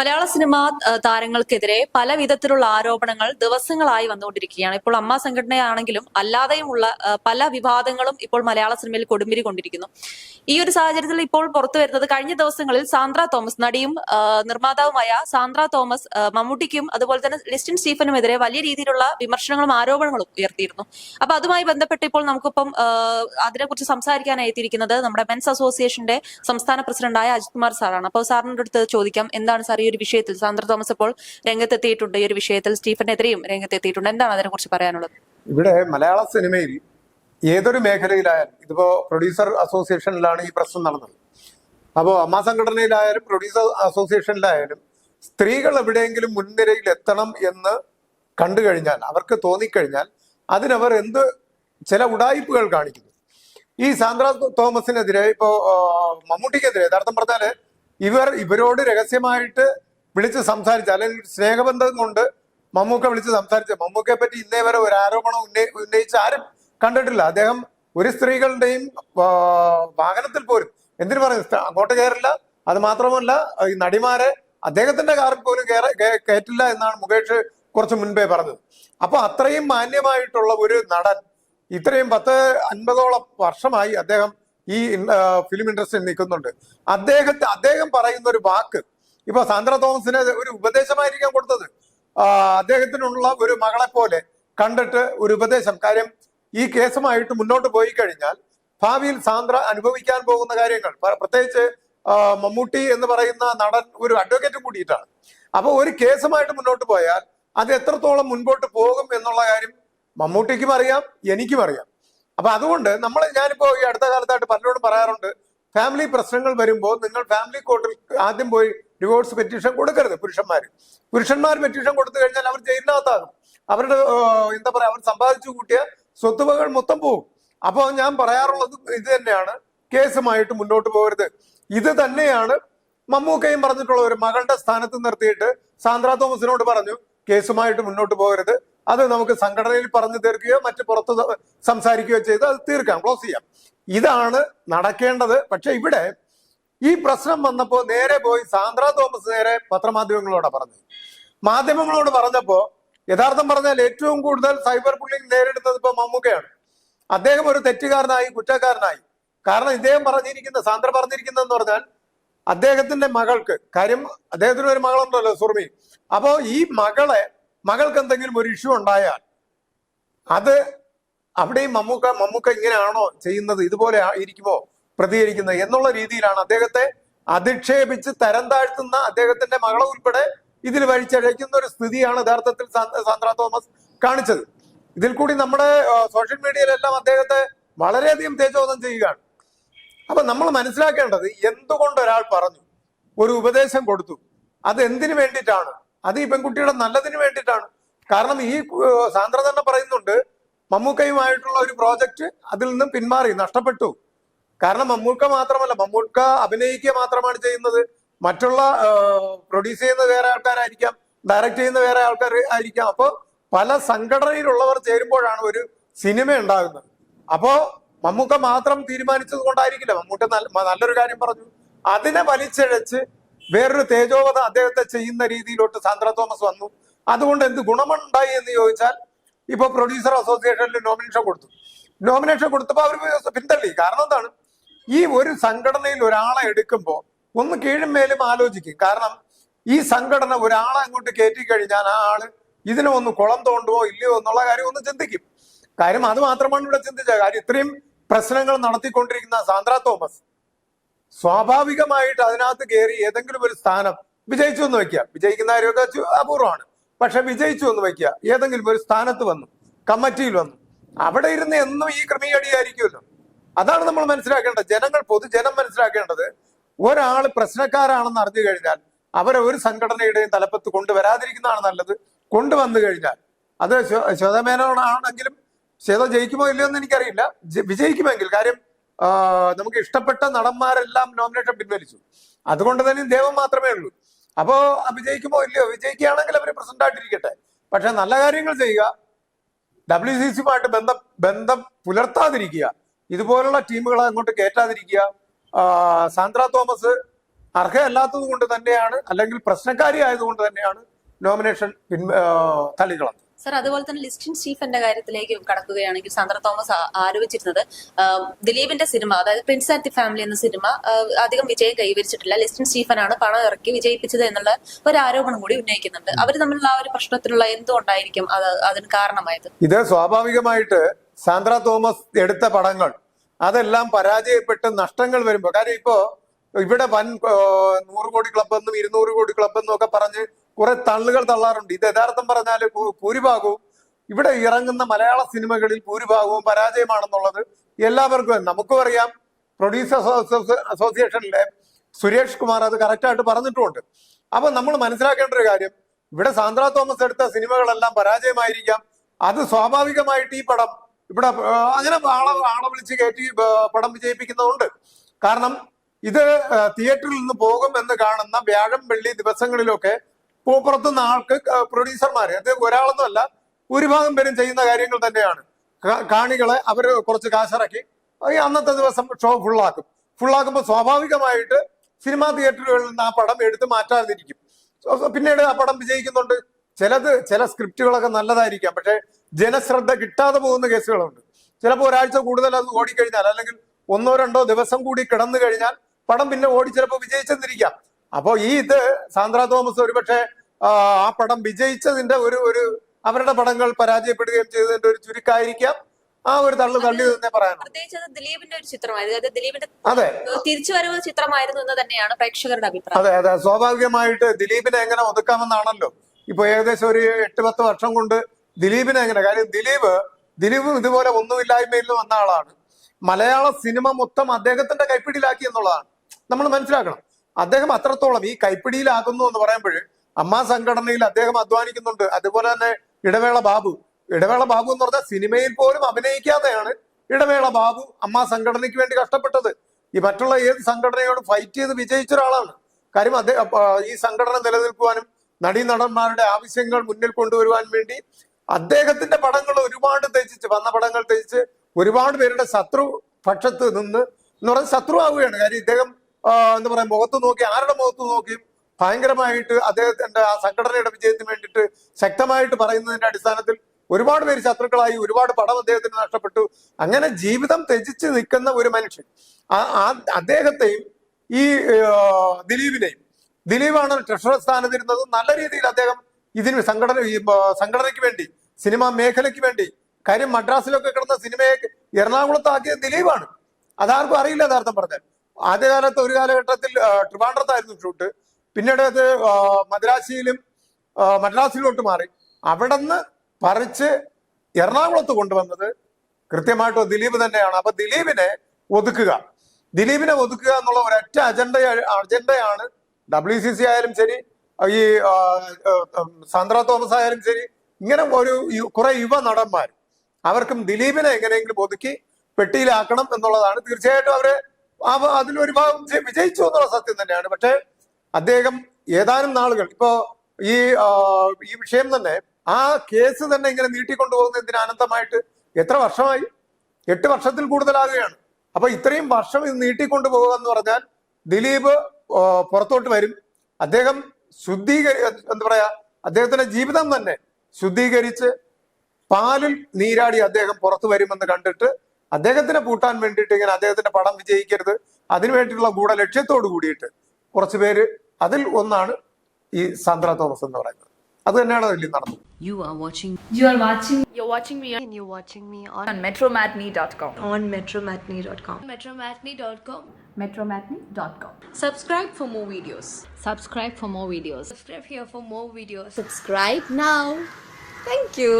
മലയാള cinema താരങ്ങൾക്കെതിരെ പല വിധത്തിലുള്ള ആരോപണങ്ങൾ ദിവസങ്ങളായി വന്നുകൊണ്ടിരിക്കുകയാണ്. ഇപ്പോൾ അമ്മ സംഘടനയാണെങ്കിലും അല്ലാതെയുമുള്ള പല വിവാദങ്ങളും ഇപ്പോൾ മലയാള സിനിമയിൽ കൊടുമ്പിരി കൊണ്ടിരിക്കുന്നു. ഈ ഒരു സാഹചര്യത്തിൽ ഇപ്പോൾ പുറത്തു വരുന്നത് കഴിഞ്ഞ ദിവസങ്ങളിൽ സാന്ദ്ര തോമസ് നടിയും നിർമ്മാതാവുമായ സാന്ദ്ര തോമസ് മമ്മൂട്ടിക്കും അതുപോലെ തന്നെ ലിസ്റ്റിൻ സ്റ്റീഫനുമെതിരെ വലിയ രീതിയിലുള്ള വിമർശനങ്ങളും ആരോപണങ്ങളും ഉയർത്തിയിരുന്നു. അപ്പൊ അതുമായി ബന്ധപ്പെട്ട് ഇപ്പോൾ നമുക്കിപ്പം അതിനെക്കുറിച്ച് സംസാരിക്കാനായി എത്തിയിരിക്കുന്നത് നമ്മുടെ മെൻസ് അസോസിയേഷന്റെ സംസ്ഥാന പ്രസിഡന്റായ അജിത് കുമാർ സാറാണ്. അപ്പോൾ സാറിന്റെ അടുത്ത് ചോദിക്കാം എന്താണ് സാർ ഈ ഒരു വിഷയത്തിൽ സാന്ദ്ര തോമസ് ഇപ്പോൾ രംഗത്തെത്തിയിട്ടുണ്ട്. ഈ ഒരു വിഷയത്തിൽ സ്റ്റീഫനെതിരെയും രംഗത്തെത്തിയിട്ടുണ്ട്. എന്താണ് അതിനെക്കുറിച്ച് പറയാനുള്ളത്? ഇവിടെ മലയാള സിനിമയിൽ ഏതൊരു മേഖലയിലായാലും ഇതിപ്പോ പ്രൊഡ്യൂസർ അസോസിയേഷനിലാണ് ഈ പ്രശ്നം നടന്നത്. അപ്പോൾ അമ്മ സംഘടനയിലായാലും പ്രൊഡ്യൂസർ അസോസിയേഷനിലായാലും സ്ത്രീകൾ എവിടെയെങ്കിലും മുൻനിരയിൽ എത്തണം എന്ന് കണ്ടു കഴിഞ്ഞാൽ അവർക്ക് തോന്നിക്കഴിഞ്ഞാൽ അതിനവർ എന്ത് ചില ഉടായിപ്പുകൾ കാണിക്കുന്നു. ഈ സാന്ദ്ര തോമസിനെതിരെ ഇപ്പോ മമ്മൂട്ടിക്കെതിരെ യഥാർത്ഥം പറഞ്ഞാൽ ഇവർ ഇവരോട് രഹസ്യമായിട്ട് വിളിച്ച് സംസാരിച്ച അല്ലെങ്കിൽ സ്നേഹബന്ധം കൊണ്ട് മമ്മൂക്ക വിളിച്ച് സംസാരിച്ച മമ്മൂക്കയെ പറ്റി ഇന്നേ വരെ ഒരു ആരോപണം ഉന്നയി ഉന്നയിച്ച ആരും കണ്ടിട്ടില്ല. അദ്ദേഹം ഒരു സ്ത്രീകളുടെയും വാഹനത്തിൽ പോലും എന്തിനു പറയും അങ്ങോട്ട് കയറില്ല. അത് മാത്രമല്ല ഈ നടിമാരെ അദ്ദേഹത്തിന്റെ കാറിൽ പോലും കയറ- കയറ്റില്ല എന്നാണ് മുകേഷ് കുറച്ച് മുൻപേ പറഞ്ഞത്. അപ്പൊ അത്രയും മാന്യമായിട്ടുള്ള ഒരു നടൻ ഇത്രയും പത്ത് അൻപതോളം വർഷമായി അദ്ദേഹം ഈ ഫിലിം ഇൻഡസ്ട്രിയിൽ നിൽക്കുന്നുണ്ട്. അദ്ദേഹത്തെ അദ്ദേഹം പറയുന്ന ഒരു വാക്ക് ഇപ്പൊ സാന്ദ്ര തോമസിന് ഒരു ഉപദേശമായിരിക്കാം കൊടുത്തത്. അദ്ദേഹത്തിനുള്ള ഒരു മകളെ പോലെ കണ്ടിട്ട് ഒരു ഉപദേശം. കാര്യം ഈ കേസുമായിട്ട് മുന്നോട്ട് പോയി കഴിഞ്ഞാൽ ഭാവിയിൽ സാന്ദ്ര അനുഭവിക്കാൻ പോകുന്ന കാര്യങ്ങൾ പ്രത്യേകിച്ച് മമ്മൂട്ടി എന്ന് പറയുന്ന നടൻ ഒരു അഡ്വക്കേറ്റ് കൂടിയിട്ടാണ്. അപ്പൊ ഒരു കേസുമായിട്ട് മുന്നോട്ട് പോയാൽ അത് എത്രത്തോളം മുൻപോട്ട് പോകും എന്നുള്ള കാര്യം മമ്മൂട്ടിക്കും അറിയാം എനിക്കും അറിയാം. അപ്പൊ അതുകൊണ്ട് നമ്മൾ ഞാനിപ്പോ ഈ അടുത്ത കാലത്തായിട്ട് പലരോടും പറയാറുണ്ട് ഫാമിലി പ്രശ്നങ്ങൾ വരുമ്പോൾ നിങ്ങൾ ഫാമിലി കോർട്ടിൽ ആദ്യം പോയി ഡിവോഴ്സ് പെറ്റീഷൻ കൊടുക്കരുത് പുരുഷന്മാർ പുരുഷന്മാർ പെറ്റീഷൻ കൊടുത്തു കഴിഞ്ഞാൽ അവർ ജയിലിനകത്താകും. അവരുടെ എന്താ പറയാ അവർ സമ്പാദിച്ചു കൂട്ടിയ സ്വത്തുവകൾ മൊത്തം പോകും അപ്പോൾ ഞാൻ പറയാറുള്ളത് ഇത് തന്നെയാണ് കേസുമായിട്ട് മുന്നോട്ട് പോകരുത്. ഇത് തന്നെയാണ് മമ്മൂക്കയും പറഞ്ഞിട്ടുള്ള ഒരു മകളുടെ സ്ഥാനത്ത് നിർത്തിയിട്ട് സാന്ദ്ര തോമസിനോട് പറഞ്ഞു കേസുമായിട്ട് മുന്നോട്ട് പോകരുത്. അത് നമുക്ക് സംഘടനയിൽ പറഞ്ഞു തീർക്കുകയോ മറ്റു പുറത്ത് സംസാരിക്കുകയോ ചെയ്ത് അത് തീർക്കാം ക്ലോസ് ചെയ്യാം. ഇതാണ് നടക്കേണ്ടത്. പക്ഷെ ഇവിടെ ഈ പ്രശ്നം വന്നപ്പോ നേരെ പോയി സാന്ദ്ര തോമസ് നേരെ പത്രമാധ്യമങ്ങളോട് പറഞ്ഞു മാധ്യമങ്ങളോട് പറഞ്ഞപ്പോ യഥാർത്ഥം പറഞ്ഞാൽ ഏറ്റവും കൂടുതൽ സൈബർ ബുള്ളിംഗ് നേരിടുന്നത് ഇപ്പൊ മമ്മൂക്കയാണ്. അദ്ദേഹം ഒരു തെറ്റുകാരനായി കുറ്റക്കാരനായി. കാരണം ഇദ്ദേഹം പറഞ്ഞിരിക്കുന്ന സാന്ദ്ര പറഞ്ഞിരിക്കുന്നതെന്ന് പറഞ്ഞാൽ അദ്ദേഹത്തിന്റെ മകൾക്ക് കാര്യം അദ്ദേഹത്തിന് ഒരു മകളുണ്ടല്ലോ സുർമി. അപ്പോ ഈ മകളെ മകൾക്ക് എന്തെങ്കിലും ഒരു ഇഷ്യൂ ഉണ്ടായാൽ അത് അവിടെയും മമ്മൂക്ക മമ്മൂക്ക ഇങ്ങനെയാണോ ചെയ്യുന്നത്? ഇതുപോലെ ഇരിക്കുമോ? പ്രതികരിക്കുന്നത് എന്നുള്ള രീതിയിലാണ് അദ്ദേഹത്തെ അധിക്ഷേപിച്ച് തരം താഴ്ത്തുന്ന അദ്ദേഹത്തിന്റെ മകളെ ഉൾപ്പെടെ ഇതിൽ വലിച്ചഴയ്ക്കുന്ന ഒരു സ്ഥിതിയാണ് യഥാർത്ഥത്തിൽ സാന്ദ്ര തോമസ് കാണിച്ചത്. ഇതിൽ കൂടി നമ്മുടെ സോഷ്യൽ മീഡിയയിലെല്ലാം അദ്ദേഹത്തെ വളരെയധികം തേജോധം ചെയ്യുകയാണ്. അപ്പൊ നമ്മൾ മനസ്സിലാക്കേണ്ടത് എന്തുകൊണ്ട് ഒരാൾ പറഞ്ഞു ഒരു ഉപദേശം കൊടുത്തു അത് എന്തിനു വേണ്ടിയിട്ടാണ്? അത് ഈ പെൺകുട്ടിയുടെ നല്ലതിന് വേണ്ടിയിട്ടാണ്. കാരണം ഈ സാന്ദ്ര തന്നെ പറയുന്നുണ്ട് മമ്മൂക്കയുമായിട്ടുള്ള ഒരു പ്രോജക്റ്റ് അതിൽ നിന്നും പിന്മാറി നഷ്ടപ്പെട്ടു. കാരണം മമ്മൂക്ക മാത്രമല്ല മമ്മൂക്ക അഭിനയിക്കുക മാത്രമാണ് ചെയ്യുന്നത്. മറ്റുള്ള പ്രൊഡ്യൂസ് ചെയ്യുന്ന വേറെ ആൾക്കാരായിരിക്കാം ഡയറക്റ്റ് ചെയ്യുന്ന വേറെ ആൾക്കാർ ആയിരിക്കാം. അപ്പോൾ പല സംഘടനയിലുള്ളവർ ചേരുമ്പോഴാണ് ഒരു സിനിമ ഉണ്ടാകുന്നത്. അപ്പോ മമ്മൂക്ക മാത്രം തീരുമാനിച്ചത് കൊണ്ടായിരിക്കില്ല. മമ്മൂക്ക നല്ല- നല്ലൊരു കാര്യം പറഞ്ഞു. അതിനെ വലിച്ചഴച്ച് വേറൊരു തേജോവധ അദ്ദേഹത്തെ ചെയ്യുന്ന രീതിയിലോട്ട് സാന്ദ്ര തോമസ് വന്നു. അതുകൊണ്ട് എന്ത് ഗുണമുണ്ടായി എന്ന് ചോദിച്ചാൽ ഇപ്പൊ പ്രൊഡ്യൂസർ അസോസിയേഷനിൽ നോമിനേഷൻ കൊടുത്തു. നോമിനേഷൻ കൊടുത്തപ്പോൾ അവർ പിന്തള്ളി. കാരണം എന്താണ്? ഈ ഒരു സംഘടനയിൽ ഒരാളെ എടുക്കുമ്പോൾ ഒന്ന് കീഴും മേലും ആലോചിക്കും. കാരണം ഈ സംഘടന ഒരാളെ അങ്ങോട്ട് കയറ്റി കഴിഞ്ഞാൽ ആ ആൾ ഇതിനെ ഒന്ന് കുളം തോണ്ടുവോ ഇല്ലയോ എന്നുള്ള കാര്യം ഒന്ന് ചിന്തിക്കും. കാര്യം അത് മാത്രമാണ് ഇവിടെ ചിന്തിച്ചത്. കാര്യം ഇത്രയും പ്രശ്നങ്ങൾ നടത്തിക്കൊണ്ടിരിക്കുന്ന സാന്ദ്ര തോമസ് സ്വാഭാവികമായിട്ട് അതിനകത്ത് കയറി ഏതെങ്കിലും ഒരു സ്ഥാനം വിജയിച്ചു എന്ന് വെക്കുക വിജയിക്കുന്ന കാര്യമൊക്കെ അപൂർവമാണ്. പക്ഷെ വിജയിച്ചു എന്ന് വെക്കുക ഏതെങ്കിലും ഒരു സ്ഥാനത്ത് വന്നു. കമ്മിറ്റിയിൽ വന്നു. അവിടെ ഇരുന്ന് എന്നും ഈ ക്രമീകരിയായിരിക്കുമല്ലോ അതാണ് നമ്മൾ മനസ്സിലാക്കേണ്ടത്. ജനങ്ങൾ പൊതുജനം മനസ്സിലാക്കേണ്ടത് ഒരാൾ പ്രശ്നക്കാരാണെന്ന് അറിഞ്ഞു കഴിഞ്ഞാൽ അവരെ ഒരു സംഘടനയുടെയും തലപ്പത്ത് കൊണ്ടുവരാതിരിക്കുന്നതാണ് നല്ലത്. കൊണ്ടുവന്നു കഴിഞ്ഞാൽ. അത് ശ്വ- ശ്വേതമേനോടാണെങ്കിലും ശ്വേത ജയിക്കുമോ ഇല്ലയോ എന്ന് എനിക്കറിയില്ല വിജയിക്കുമെങ്കിൽ. കാര്യം നമുക്ക് ഇഷ്ടപ്പെട്ട നടന്മാരെല്ലാം നോമിനേഷൻ പിൻവലിച്ചു. അതുകൊണ്ട് തന്നെ ദൈവം മാത്രമേ ഉള്ളൂ. അപ്പോ വിജയിക്കുമോ ഇല്ലയോ? വിജയിക്കുകയാണെങ്കിൽ അവർ പ്രസന്റ് ആയിട്ടിരിക്കട്ടെ. പക്ഷെ നല്ല കാര്യങ്ങൾ ചെയ്യുക. ഡബ്ല്യു സി സിയുമായിട്ട് ബന്ധം ബന്ധം പുലർത്താതിരിക്കുക. ഇതുപോലുള്ള ടീമുകളെ അങ്ങോട്ട് കയറ്റാതിരിക്കുക. സാന്ദ്ര തോമസ് അർഹയല്ലാത്തത് കൊണ്ട് തന്നെയാണ് അല്ലെങ്കിൽ പ്രശ്നക്കാരി ആയതുകൊണ്ട് തന്നെയാണ് നോമിനേഷൻ പിൻ തള്ളിക്കളഞ്ഞത്. സർ അതുപോലെ തന്നെ ലിസ്റ്റിൻ സ്റ്റീഫന്റെ കാര്യത്തിലേക്ക് കടക്കുകയാണെങ്കിൽ സാന്ദ്ര തോമസ് ആരോപിച്ചിരുന്നത് ദിലീപിന്റെ സിനിമ അതായത് പ്രിൻസ് ആൻഡ് ദി ഫാമിലി എന്ന സിനിമ അധികം വിജയം കൈവരിച്ചിട്ടില്ല. ലിസ്റ്റിൻ സ്റ്റീഫനാണ് പണം ഇറക്കി വിജയിപ്പിച്ചത് എന്നുള്ള ഒരു ആരോപണം കൂടി ഉന്നയിക്കുന്നുണ്ട്. അവർ തമ്മിലുള്ള ആ ഒരു പ്രശ്നത്തിലുള്ള എന്തുകൊണ്ടായിരിക്കും അത് അതിന് കാരണമായത്? ഇത് സ്വാഭാവികമായിട്ട് സാന്ദ്ര തോമസ് എടുത്ത പടങ്ങൾ അതെല്ലാം പരാജയപ്പെട്ട് നഷ്ടങ്ങൾ വരുമ്പോൾ കാര്യം ഇപ്പോ ഇവിടെ വൻ നൂറ് കോടി ക്ലബ് എന്നും ഇരുന്നൂറ് കോടി ക്ലബ് എന്നും ഒക്കെ പറഞ്ഞ് കുറെ തള്ളുകൾ തള്ളാറുണ്ട്. ഇത് യഥാർത്ഥം പറഞ്ഞാൽ ഭൂരിഭാഗവും ഇവിടെ ഇറങ്ങുന്ന മലയാള സിനിമകളിൽ ഭൂരിഭാഗവും പരാജയമാണെന്നുള്ളത് എല്ലാവർക്കും നമുക്കും അറിയാം. പ്രൊഡ്യൂസേഴ്സ് അസോസിയേഷനിലെ സുരേഷ് കുമാർ അത് കറക്റ്റായിട്ട് പറഞ്ഞിട്ടുമുണ്ട്. അപ്പൊ നമ്മൾ മനസ്സിലാക്കേണ്ട ഒരു കാര്യം. ഇവിടെ സാന്ദ്ര തോമസ് എടുത്ത സിനിമകളെല്ലാം പരാജയമായിരിക്കാം. അത് സ്വാഭാവികമായിട്ട് ഈ പടം ഇവിടെ അങ്ങനെ ആളെ ആളെ വിളിച്ച് കയറ്റി പടം വിജയിപ്പിക്കുന്നതുണ്ട്. കാരണം ഇത് തിയേറ്ററിൽ നിന്ന് പോകും എന്ന് കാണുന്ന വ്യാഴം വെള്ളി ദിവസങ്ങളിലൊക്കെ പു- പുറത്തുനിന്ന് ആൾക്ക് പ്രൊഡ്യൂസർമാര് അത് ഒരാളൊന്നുമല്ല ഭൂരിഭാഗം പേരും ചെയ്യുന്ന കാര്യങ്ങൾ തന്നെയാണ്. കാണികളെ അവർ കുറച്ച് കാശിറക്കി അന്നത്തെ ദിവസം ഷോ ഫുള്ളാക്കും ഫുള്ളാക്കുമ്പോൾ സ്വാഭാവികമായിട്ട് സിനിമാ തിയേറ്ററുകളിൽ നിന്ന് ആ പടം എടുത്ത് മാറ്റാതിരിക്കും. പിന്നീട് ആ പടം വിജയിക്കുന്നുണ്ട്. ചിലത് ചില സ്ക്രിപ്റ്റുകളൊക്കെ നല്ലതായിരിക്കാം പക്ഷെ ജനശ്രദ്ധ കിട്ടാതെ പോകുന്ന കേസുകളുണ്ട്. ചിലപ്പോൾ ഒരാഴ്ച കൂടുതൽ അത് ഓടിക്കഴിഞ്ഞാൽ അല്ലെങ്കിൽ ഒന്നോ രണ്ടോ ദിവസം കൂടി കിടന്നു കഴിഞ്ഞാൽ പടം പിന്നെ ഓടി ചിലപ്പോൾ വിജയിച്ചെന്നിരിക്കാം. അപ്പോൾ ഈ ഇത് സാന്ദ്ര തോമസ് ഒരുപക്ഷെ ആ, പടം വിജയിച്ചതിന്റെ ഒരു ഒരു അവരുടെ പടങ്ങൾ പരാജയപ്പെടുകയും ചെയ്തതിന്റെ ഒരു ചുരുക്കായിരിക്കാം. ആ ഒരു തള്ളു തള്ളി തന്നെ പറയാനുള്ളത് പ്രത്യേകിച്ച് ദിലീപിന്റെ ഒരു ചിത്രമായിരുന്നു. അതായത് ദിലീപിന്റെ അതെ. തിരിച്ചുവരവ് ചിത്രമായിരുന്നു എന്ന് തന്നെയാണ് പ്രേക്ഷകരുടെ അഭിപ്രായം. അതെ അതെ. സ്വാഭാവികമായിട്ട് ദിലീപിനെ എങ്ങനെ ഒതുക്കാമെന്നാണല്ലോ. ഇപ്പൊ ഏകദേശം ഒരു എട്ട് പത്ത് വർഷം കൊണ്ട് ദിലീപിനെ എങ്ങനെ കാര്യം ദിലീപ് ദിലീപും ഇതുപോലെ ഒന്നുമില്ലായ്മയിൽ നിന്ന് വന്ന ആളാണ്. മലയാള സിനിമ മൊത്തം അദ്ദേഹത്തിന്റെ കൈപ്പിടിയിലാക്കി എന്നുള്ളതാണ്. നമ്മൾ മനസ്സിലാക്കണം. അദ്ദേഹം അത്രത്തോളം ഈ കൈപ്പിടിയിലാക്കുന്നു എന്ന് പറയുമ്പോൾ അമ്മ സംഘടനയിൽ അദ്ദേഹം അധ്വാനിക്കുന്നുണ്ട്. അതുപോലെ തന്നെ ഇടവേള ബാബു. ഇടവേള ബാബു എന്ന് പറഞ്ഞാൽ സിനിമയിൽ പോലും അഭിനയിക്കാതെയാണ് ഇടവേള ബാബു അമ്മ സംഘടനയ്ക്ക് വേണ്ടി കഷ്ടപ്പെട്ടത്. ഈ മറ്റുള്ള ഏത് സംഘടനയോട് ഫൈറ്റ് ചെയ്ത് വിജയിച്ച ഒരാളാണ്. കാര്യം അദ്ദേഹം ഈ സംഘടന നിലനിൽക്കുവാനും നടീനടന്മാരുടെ ആവശ്യങ്ങൾ മുന്നിൽ കൊണ്ടുവരുവാൻ വേണ്ടി അദ്ദേഹത്തിന്റെ പടങ്ങൾ ഒരുപാട് തേച്ചിച്ച് വന്ന പടങ്ങൾ തെജിച്ച് ഒരുപാട് പേരുടെ ശത്രു പക്ഷത്ത് നിന്ന് എന്ന് പറഞ്ഞാൽ ശത്രുവാകുകയാണ് കാര്യം ഇദ്ദേഹം എന്താ പറയാ മുഖത്ത് നോക്കി ആരുടെ മുഖത്ത് നോക്കിയും ഭയങ്കരമായിട്ട് അദ്ദേഹത്തിന്റെ ആ സംഘടനയുടെ വിജയത്തിന് വേണ്ടിയിട്ട് ശക്തമായിട്ട് പറയുന്നതിന്റെ അടിസ്ഥാനത്തിൽ ഒരുപാട് പേര് ശത്രുക്കളായി ഒരുപാട് പടം അദ്ദേഹത്തിന് നഷ്ടപ്പെട്ടു. അങ്ങനെ ജീവിതം ത്യജിച്ച് നിൽക്കുന്ന ഒരു മനുഷ്യൻ അദ്ദേഹത്തെയും ഈ ദിലീപിനെയും ദിലീപാണ് ട്രഷറർ സ്ഥാനത്തിരുന്നത്. നല്ല രീതിയിൽ അദ്ദേഹം ഇതിന് സംഘടന സംഘടനയ്ക്ക് വേണ്ടി സിനിമാ മേഖലയ്ക്ക് വേണ്ടി കാര്യം മദ്രാസിലൊക്കെ കിടന്ന സിനിമയെ എറണാകുളത്താക്കിയ ദിലീപാണ്. അതാർക്കും അറിയില്ല യഥാർത്ഥം പറഞ്ഞാൽ. ആദ്യകാലത്ത് ഒരു കാലഘട്ടത്തിൽ ട്രിവാൻഡ്രത്തായിരുന്നു ഷൂട്ട് പിന്നീട് അത് മദ്രാസിയിലും മദ്രാസിലോട്ട് മാറി. അവിടെ നിന്ന് പറിച്ച് എറണാകുളത്ത് കൊണ്ടുവന്നത് കൃത്യമായിട്ട് ദിലീപ് തന്നെയാണ്. അപ്പൊ ദിലീപിനെ ഒതുക്കുക. ദിലീപിനെ ഒതുക്കുക എന്നുള്ള ഒരൊറ്റ അജണ്ട അജണ്ടയാണ് ഡബ്ല്യു സി സി ആയാലും ശരി ഈ സാന്ദ്ര തോമസ് ആയാലും ശരി ഇങ്ങനെ ഒരു കുറെ യുവ നടന്മാർ അവർക്കും ദിലീപിനെ എങ്ങനെയെങ്കിലും ഒതുക്കി പെട്ടിയിലാക്കണം എന്നുള്ളതാണ്. തീർച്ചയായിട്ടും അവർ അതിലൊരു ഭാഗം വിജയിച്ചു എന്നുള്ള സത്യം തന്നെയാണ്. പക്ഷേ അദ്ദേഹം ഏതാനും നാളുകൾ ഇപ്പോ ഈ ഈ വിഷയം തന്നെ ആ കേസ് തന്നെ ഇങ്ങനെ നീട്ടിക്കൊണ്ടുപോകുന്ന എന്തിന് അനന്തമായിട്ട് എത്ര വർഷമായി? എട്ട് വർഷത്തിൽ കൂടുതലാകുകയാണ്. അപ്പൊ ഇത്രയും വർഷം ഇത് നീട്ടിക്കൊണ്ടുപോകുക എന്ന് പറഞ്ഞാൽ ദിലീപ് പുറത്തോട്ട് വരും. അദ്ദേഹം ശുദ്ധീകരി എന്താ പറയാ അദ്ദേഹത്തിന്റെ ജീവിതം തന്നെ ശുദ്ധീകരിച്ച് പാലിൽ നീരാടി അദ്ദേഹം പുറത്തു വരുമെന്ന് കണ്ടിട്ട് അദ്ദേഹത്തിനെ പൂട്ടാൻ വേണ്ടിയിട്ട് ഇങ്ങനെ അദ്ദേഹത്തിന്റെ പടം വിജയിക്കരുത് അതിനുവേണ്ടിയിട്ടുള്ള ഗൂഢ ലക്ഷ്യത്തോട് കൂടിയിട്ട് കുറച്ചു പേര് അതിൽ ഒന്നാണ് ഈ സാന്ദ്ര തോമസ് എന്ന് പറയുന്നത് അത് തന്നെയാണ് അതിൽ നടന്നത് You are watching You are watching You're watching me on, and you're watching me on, on metromatney.com. on metromatney.com. Metromatney.com. metromatney.com. Subscribe for more videos. subscribe for more videos. Subscribe here for more videos. Subscribe now. Thank you.